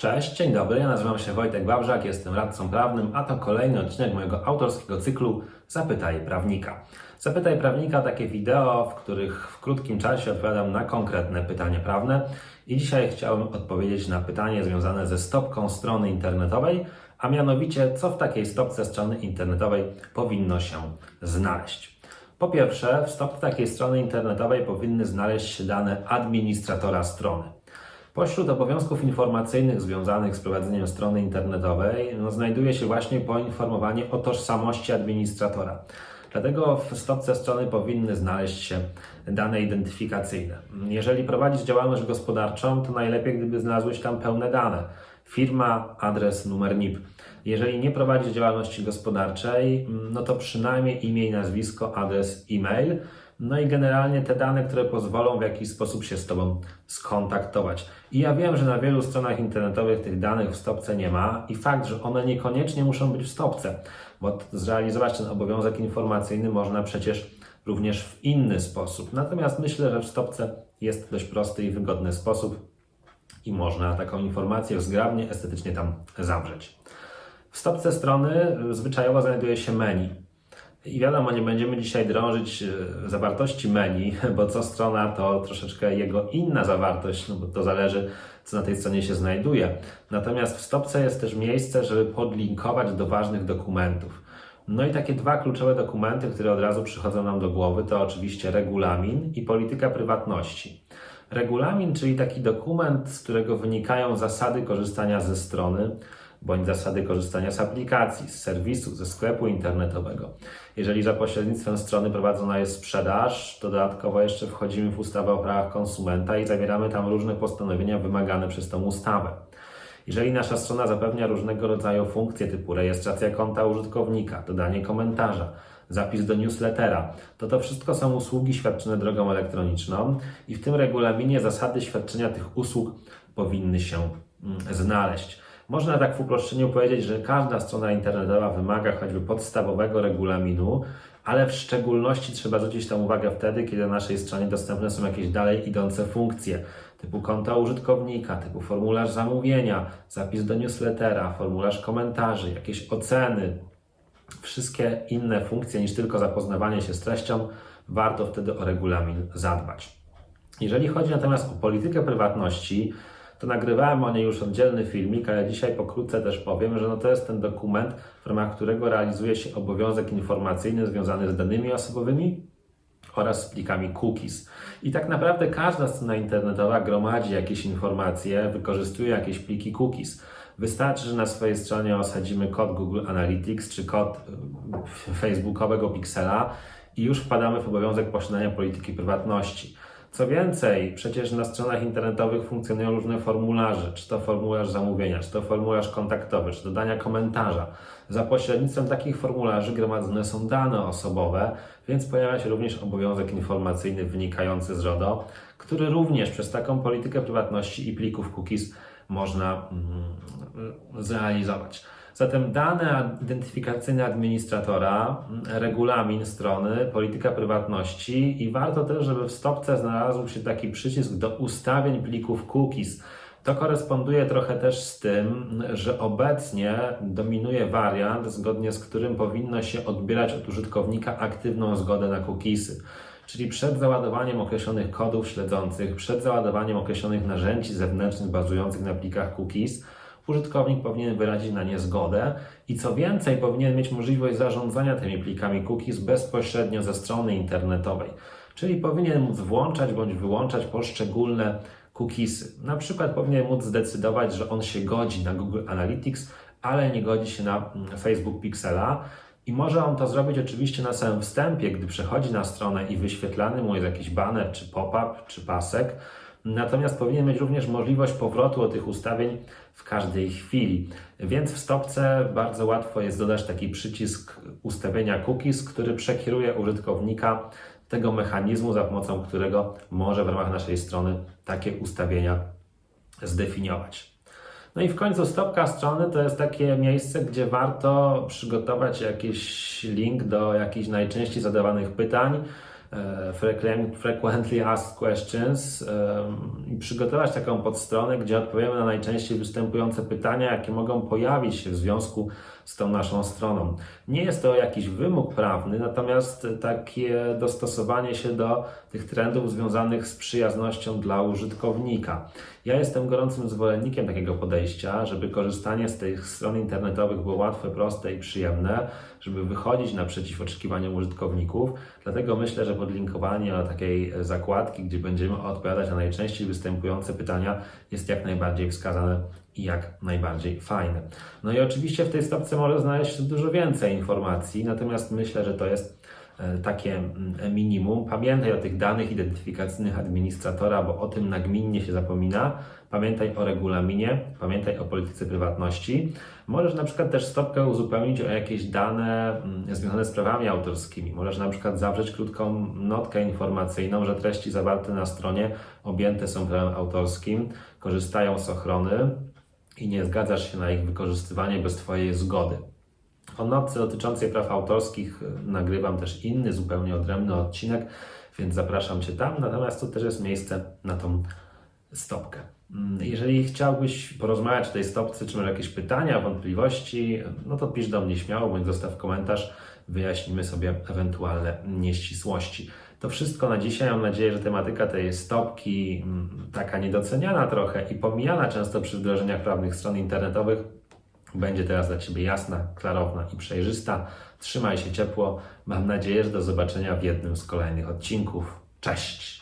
Cześć, dzień dobry, ja nazywam się Wojtek Wawrzak, jestem radcą prawnym, a to kolejny odcinek mojego autorskiego cyklu Zapytaj Prawnika. Zapytaj Prawnika takie wideo, w których w krótkim czasie odpowiadam na konkretne pytania prawne i dzisiaj chciałem odpowiedzieć na pytanie związane ze stopką strony internetowej, a mianowicie co w takiej stopce strony internetowej powinno się znaleźć. Po pierwsze, w stopce takiej strony internetowej powinny znaleźć się dane administratora strony. Pośród obowiązków informacyjnych związanych z prowadzeniem strony internetowej no, znajduje się właśnie poinformowanie o tożsamości administratora. Dlatego w stopce strony powinny znaleźć się dane identyfikacyjne. Jeżeli prowadzisz działalność gospodarczą, to najlepiej, gdyby znalazły się tam pełne dane. Firma, adres, numer NIP. Jeżeli nie prowadzisz działalności gospodarczej, no to przynajmniej imię i nazwisko, adres, e-mail. No i generalnie te dane, które pozwolą w jakiś sposób się z Tobą skontaktować. I ja wiem, że na wielu stronach internetowych tych danych w stopce nie ma i fakt, że one niekoniecznie muszą być w stopce, bo zrealizować ten obowiązek informacyjny można przecież również w inny sposób. Natomiast myślę, że w stopce jest dość prosty i wygodny sposób i można taką informację zgrabnie, estetycznie tam zawrzeć. W stopce strony zwyczajowo znajduje się menu. I wiadomo, nie będziemy dzisiaj drążyć e, zawartości menu, bo co strona to troszeczkę jego inna zawartość, no bo to zależy, co na tej stronie się znajduje. Natomiast w stopce jest też miejsce, żeby podlinkować do ważnych dokumentów. No i takie dwa kluczowe dokumenty, które od razu przychodzą nam do głowy, to oczywiście regulamin i polityka prywatności. Regulamin, czyli taki dokument, z którego wynikają zasady korzystania ze strony, bądź zasady korzystania z aplikacji, z serwisu, ze sklepu internetowego. Jeżeli za pośrednictwem strony prowadzona jest sprzedaż, to dodatkowo jeszcze wchodzimy w ustawę o prawach konsumenta i zawieramy tam różne postanowienia wymagane przez tą ustawę. Jeżeli nasza strona zapewnia różnego rodzaju funkcje typu rejestracja konta użytkownika, dodanie komentarza, zapis do newslettera, to to wszystko są usługi świadczone drogą elektroniczną i w tym regulaminie zasady świadczenia tych usług powinny się mm, znaleźć. Można tak w uproszczeniu powiedzieć, że każda strona internetowa wymaga choćby podstawowego regulaminu, ale w szczególności trzeba zwrócić tę uwagę wtedy, kiedy na naszej stronie dostępne są jakieś dalej idące funkcje, typu konta użytkownika, typu formularz zamówienia, zapis do newslettera, formularz komentarzy, jakieś oceny, wszystkie inne funkcje niż tylko zapoznawanie się z treścią, warto wtedy o regulamin zadbać. Jeżeli chodzi natomiast o politykę prywatności, to nagrywałem o niej już oddzielny filmik, ale dzisiaj pokrótce też powiem, że no to jest ten dokument, w ramach którego realizuje się obowiązek informacyjny związany z danymi osobowymi oraz z plikami cookies. I tak naprawdę każda strona internetowa gromadzi jakieś informacje, wykorzystuje jakieś pliki cookies. Wystarczy, że na swojej stronie osadzimy kod Google Analytics czy kod y, facebookowego Pixela i już wpadamy w obowiązek posiadania polityki prywatności. Co więcej, przecież na stronach internetowych funkcjonują różne formularze, czy to formularz zamówienia, czy to formularz kontaktowy, czy dodania komentarza. Za pośrednictwem takich formularzy gromadzone są dane osobowe, więc pojawia się również obowiązek informacyjny wynikający z RODO, który również przez taką politykę prywatności i plików cookies można mm, zrealizować. Zatem dane identyfikacyjne administratora, regulamin strony, polityka prywatności i warto też, żeby w stopce znalazł się taki przycisk do ustawień plików cookies. To koresponduje trochę też z tym, że obecnie dominuje wariant, zgodnie z którym powinno się odbierać od użytkownika aktywną zgodę na cookiesy. Czyli przed załadowaniem określonych kodów śledzących, przed załadowaniem określonych narzędzi zewnętrznych bazujących na plikach cookies, użytkownik powinien wyrazić na nie zgodę i co więcej, powinien mieć możliwość zarządzania tymi plikami cookies bezpośrednio ze strony internetowej. Czyli powinien móc włączać bądź wyłączać poszczególne cookiesy. Na przykład powinien móc zdecydować, że on się godzi na Google Analytics, ale nie godzi się na mm, Facebook Pixela. I może on to zrobić oczywiście na samym wstępie, gdy przechodzi na stronę i wyświetlany mu jest jakiś banner, czy pop-up, czy pasek. Natomiast powinien mieć również możliwość powrotu od tych ustawień w każdej chwili. Więc w stopce bardzo łatwo jest dodać taki przycisk ustawienia cookies, który przekieruje użytkownika tego mechanizmu, za pomocą którego może w ramach naszej strony takie ustawienia zdefiniować. No i w końcu stopka strony to jest takie miejsce, gdzie warto przygotować jakiś link do jakichś najczęściej zadawanych pytań, frequently asked questions i przygotować taką podstronę, gdzie odpowiemy na najczęściej występujące pytania, jakie mogą pojawić się w związku z tą naszą stroną. Nie jest to jakiś wymóg prawny, natomiast takie dostosowanie się do tych trendów związanych z przyjaznością dla użytkownika. Ja jestem gorącym zwolennikiem takiego podejścia, żeby korzystanie z tych stron internetowych było łatwe, proste i przyjemne, żeby wychodzić naprzeciw oczekiwaniom użytkowników. Dlatego myślę, że podlinkowanie do takiej zakładki, gdzie będziemy odpowiadać na najczęściej występujące pytania, jest jak najbardziej wskazane i jak najbardziej fajne. No i oczywiście w tej stopce może znaleźć dużo więcej informacji, natomiast myślę, że to jest takie mm, minimum. Pamiętaj o tych danych identyfikacyjnych administratora, bo o tym nagminnie się zapomina. Pamiętaj o regulaminie, pamiętaj o polityce prywatności. Możesz na przykład też stopkę uzupełnić o jakieś dane mm, związane z prawami autorskimi. Możesz na przykład zawrzeć krótką notkę informacyjną, że treści zawarte na stronie objęte są prawem autorskim, korzystają z ochrony i nie zgadzasz się na ich wykorzystywanie bez Twojej zgody. O notce dotyczącej praw autorskich y, nagrywam też inny, zupełnie odrębny odcinek, więc zapraszam Cię tam. Natomiast to też jest miejsce na tą stopkę. Mm, Jeżeli chciałbyś porozmawiać o tej stopce, czy masz jakieś pytania, wątpliwości, no to pisz do mnie śmiało, bądź zostaw komentarz, wyjaśnimy sobie ewentualne nieścisłości. To wszystko na dzisiaj. Mam nadzieję, że tematyka tej stopki, mm, taka niedoceniana trochę i pomijana często przy wdrożeniach prawnych stron internetowych, będzie teraz dla Ciebie jasna, klarowna i przejrzysta. Trzymaj się ciepło. Mam nadzieję, że do zobaczenia w jednym z kolejnych odcinków. Cześć!